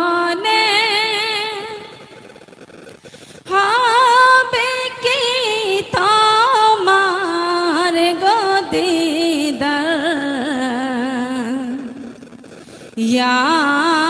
জীবনে হবে কি তোমার গদিদার ইয়া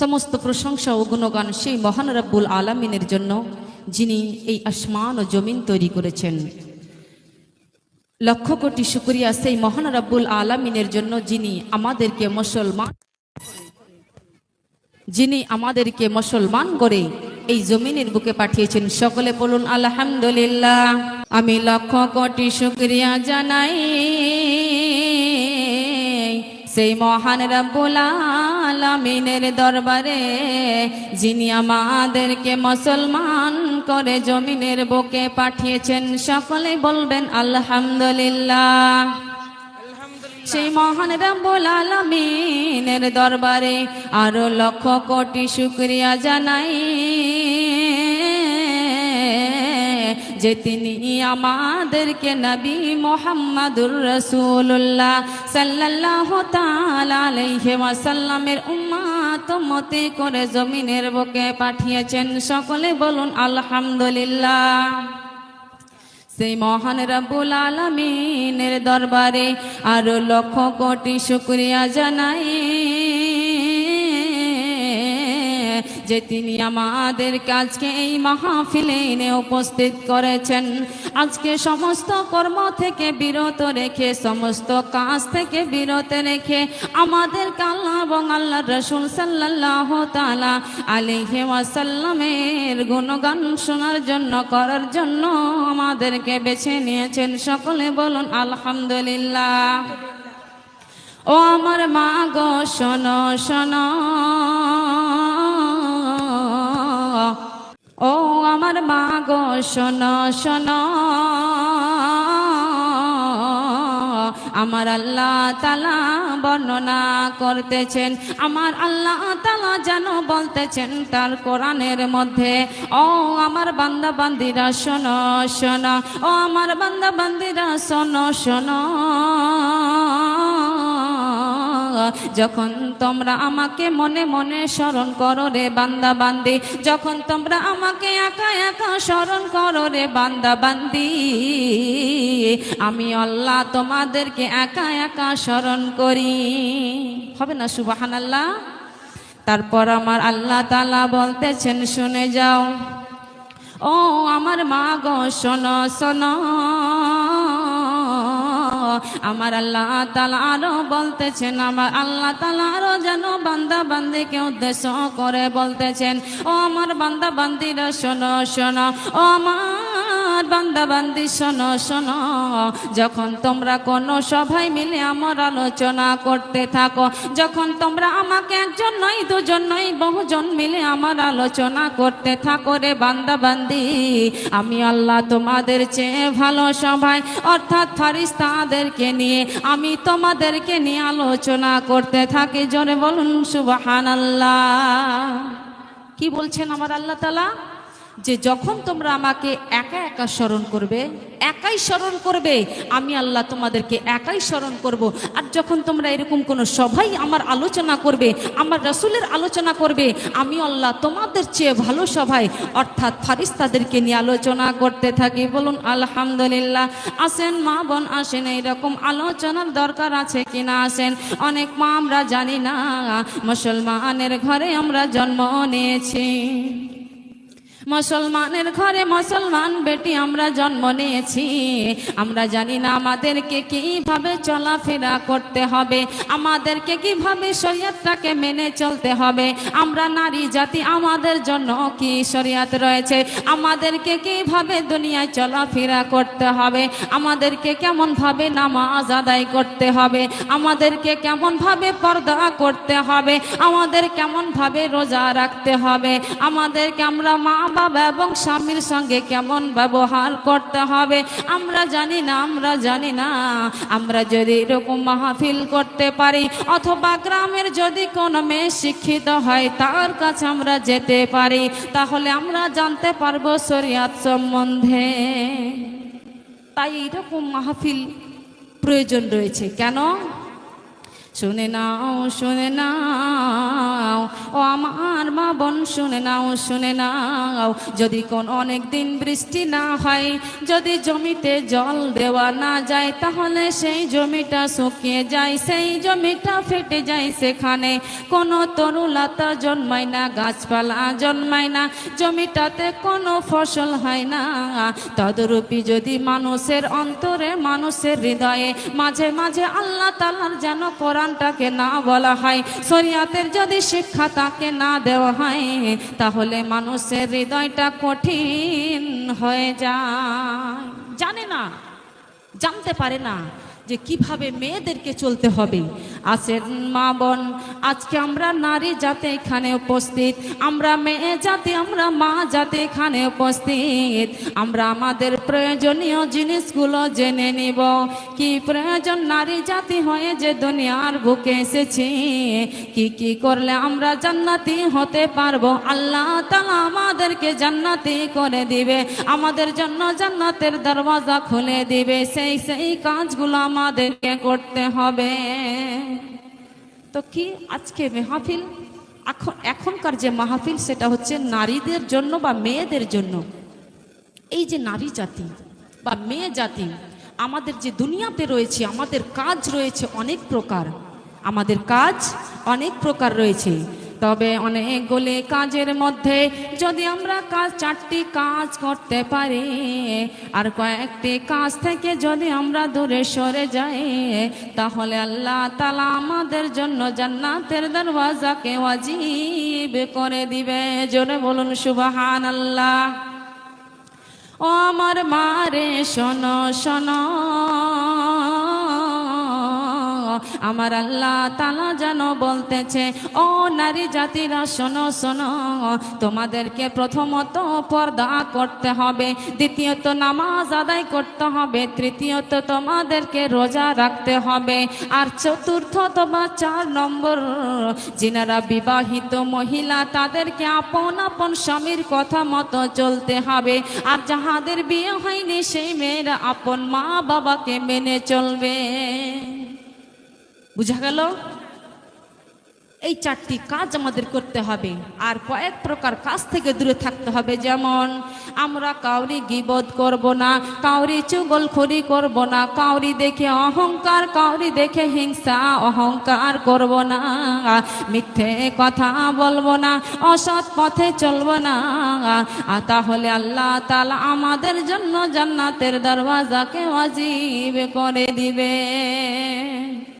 সমস্ত প্রশংসা ও গুণগান সেই মহান রব্বুল আলমিনের জন্য যিনি এই আসমান ও জমিন তৈরি করেছেন। লক্ষ কোটি শুকরিয়া সেই মহান রব্বুল আলামিনের জন্য যিনি আমাদেরকে মুসলমান যিনি আমাদেরকে মুসলমান করে এই জমিনের বুকে পাঠিয়েছেন। সকলে বলুন, আলহামদুলিল্লাহ। আমি লক্ষ কোটি শুকরিয়া জানাই। সেই মহান রব্বুল আলামিনের দরবারে যিনি আমাদেরকে মুসলমান করে জমিনের বুকে পাঠিয়েছেন। সকলে বলবেন আলহামদুলিল্লাহ। সেই মহান রব্বুল আলামিনের দরবারে আরও লক্ষ কোটি শুকরিয়া জানাই যে তিনি আমাদেরকে নবী মোহাম্মদুর রসুল্লাহ সাল্লাল্লাহু তাআলা আলাইহি ওয়াসাল্লামের উম্মাত মতে করে জমিনের বুকে পাঠিয়েছেন। সকলে বলুন, আলহামদুলিল্লাহ। সেই মহান রব্বুল আলমিনের দরবারে আরও লক্ষ কোটি শুক্রিয়া জানাই। যে তিনি আমাদের আজকে এই মাহফিলে এনে উপস্থিত করেছেন। আজকে সমস্ত কর্ম থেকে বিরত রেখে, সমস্ত কাজ থেকে বিরত রেখে আমাদের আল্লাহ এবং আল্লাহ রসুল সাল্লাহ তালা আলিহে ওয়াসাল্লামের গুণগান শোনার জন্য, করার জন্য আমাদেরকে বেছে নিয়েছেন। সকলে বলুন, আলহামদুলিল্লাহ। ও আমার মা গো, শোনো শোনো। আমার মা গো, শোনো শোনো। আমার আল্লাহ তালা বর্ণনা করতেছেন, আমার আল্লাহ তালা যেন বলতেছেন তার কোরআনের মধ্যে। ও আমার বান্দা বান্দিরা, শোনো শোনো। ও আমার বান্দা বান্দিরা, শোনো শোনো। যখন তোমরা আমাকে মনে মনে স্মরণ করো রে বান্দা বান্দি, যখন তোমরা আমাকে একা একা স্মরণ করো রে বান্দা বান্দি, আমি আল্লাহ তোমাদেরকে একা একা স্মরণ করি। হবে না সুবাহান আল্লাহ তারপর আমার আল্লাহ তালা বলতেছেন, শুনে যাও। ও আমার মা গো, শোনো শোনো। আমার আল্লাহ তালা আরও বলতেছেন, আমার আল্লাহ তালা আরও যেন বান্দা বান্দিকে উদ্দেশ্য করে বলতেছেন, ও আমার বান্দা বান্দিরা শোনো শোনো, ও আমার বান্দা বান্দি শোনো শোনো। যখন তোমরা কোনো সভায় মিলে আমার আলোচনা করতে থাকো, যখন তোমরা আমাকে একজন নয়, দুজন নয়, বহুজন মিলে আমার আলোচনা করতে থাকো রে বান্দা বান্দি আমি আল্লাহ তোমাদের চেয়ে ভালো সভায়, অর্থাৎ ফারিস্তাদেরকে নিয়ে, আমি তোমাদেরকে নিয়ে আলোচনা করতে থাকি। জোরে বলুন সুবাহান আল্লাহ কি বলছেন আমার আল্লাহ তালা যে যখন তোমরা আমাকে একা একা স্মরণ করবে, একাই স্মরণ করবে, আমি আল্লাহ তোমাদেরকে একাই স্মরণ করব। আর যখন তোমরা এরকম কোনো সবাই আমার আলোচনা করবে, আমার রসুলের আলোচনা করবে, আমি আল্লাহ তোমাদের চেয়ে ভালো সভায়, অর্থাৎ ফারিস্তাদেরকে নিয়ে আলোচনা করতে থাকি। বলুন, আলহামদুলিল্লাহ, আসেন মা বোন, আসেন, এইরকম আলোচনার দরকার আছে কিনা? আসেন, অনেক মা আমরা জানি না, মুসলমানের ঘরে আমরা জন্ম নিয়েছি। মুসলমানের ঘরে মুসলমান বেটি আমরা জন্ম নিয়েছি। আমরা জানি না আমাদেরকে কীভাবে চলাফেরা করতে হবে। আমাদেরকে কীভাবে শরীয়তটাকে মেনে চলতে হবে। আমরা নারী জাতি, আমাদের জন্য কি শরীয়ত রয়েছে? আমাদেরকে কীভাবে দুনিয়ায় চলাফেরা করতে হবে? আমাদেরকে কেমন ভাবে নামাজ আদায় করতে হবে? আমাদেরকে কেমন ভাবে পর্দা করতে হবে? আমাদের কেমন ভাবে রোজা রাখতে হবে? আমাদেরকে আমরা মা বাবা এবং স্বামীর সঙ্গে কেমন ব্যবহার করতে হবে? আমরা জানি না, আমরা জানি না। আমরা যদি এরকম মাহফিল করতে পারি, অথবা গ্রামের যদি কোনো মেয়ে শিক্ষিত হয়, তার কাছে আমরা যেতে পারি, তাহলে আমরা জানতে পারব শরিয়াত সম্বন্ধে। তাই এরকম মাহফিল প্রয়োজন রয়েছে। কেন? শুনে নাও শুনে নাও। ও আমার মা বোন, শুনে নাও শুনে নাও। যদি কোন অনেক দিন বৃষ্টি না হয়, যদি জমিতে জল দেওয়া না যায়, তাহলে সেই জমিটা শুকিয়ে যায়, সেই জমিটা ফেটে যায় সেখানে। কোনো তরুলতা জন্মায় না, গাছপালা জন্মায় না, জমিটাতে কোনো ফসল হয় না। তদরূপী যদি মানুষের অন্তরে, মানুষের হৃদয়ে মাঝে মাঝে আল্লাহ তালার যেন কোরআনটাকে না বলা হয়, শরিয়াতের যদি শিক্ষা তাকে না দেওয়া হয়, তাহলে মানুষের হৃদয়টা কঠিন হয়ে যায়। জানে না, জানতে পারে না যে কীভাবে মেয়েদেরকে চলতে হবে। আসেন মা বোন, আজকে আমরা নারী জাতি এখানে উপস্থিত, আমরা মেয়ে জাতি, আমরা মা জাতি এখানে উপস্থিত, আমরা আমাদের প্রয়োজনীয় জিনিসগুলো জেনে নিব। কি প্রয়োজন নারী জাতি হয়ে যে দুনিয়ার বুকে এসেছি? কি কি করলে আমরা জান্নাতি হতে পারব? আল্লাহ তালা আমাদেরকে জান্নাতি করে দিবে। আমাদের জন্য জান্নাতের দরওয়াজা খুলে দিবে। সেই সেই কাজগুলো আমাদেরকে করতে হবে। তো কি আজকে মেহফিল? এখন, এখনকার যে মাহফিল সেটা হচ্ছে নারীদের জন্য বা মেয়েদের জন্য। এই যে নারী জাতি বা মেয়ে জাতি, আমাদের যে দুনিয়াতে রয়েছে, আমাদের কাজ রয়েছে অনেক প্রকার। আমাদের কাজ অনেক প্রকার রয়েছে। তবে অনেকগুলি কাজের মধ্যে যদি আমরা কাজ, চারটি কাজ করতে পারি, আর কয়েকটি কাজ থেকে যদি আমরা দূরে সরে যাই, তাহলে আল্লাহ তালা আমাদের জন্য জান্নাতের দরওয়াজাকে ওয়াজিব করে দিবে। জোরে বলুন সুবাহান আল্লাহ ও আমার মারে শোনো শোনো। আমার আল্লাহ তালা যেন বলতেছে, ও নারী জাতিরা, শোনো শোনো, তোমাদেরকে প্রথমত পর্দা করতে হবে, দ্বিতীয়ত নামাজ আদায় করতে হবে, তৃতীয়ত তোমাদেরকে রোজা রাখতে হবে, আর চতুর্থত বা চার নম্বর, যিনারা বিবাহিত মহিলা, তাদেরকে আপন আপন স্বামীর কথা মতো চলতে হবে, আর যাহাদের বিয়ে হয়নি, সেই মেয়েরা আপন মা বাবাকে মেনে চলবে। বুঝা গেল? এই চারটি কাজ আমাদের করতে হবে। আর কয়েক প্রকার কাজ থেকে দূরে থাকতে হবে। যেমন, আমরা কাউরি গিবদ করব না, কাউরি চুগলখড়ি করব না, কাউরি দেখে অহংকার, কাউরি দেখে হিংসা অহংকার করব না, মিথ্যে কথা বলব না, অসৎ পথে চলবো না। আর তাহলে আল্লাহ তালা আমাদের জন্য জান্নাতের দরওয়াজাকে ওয়াজিব করে দিবে।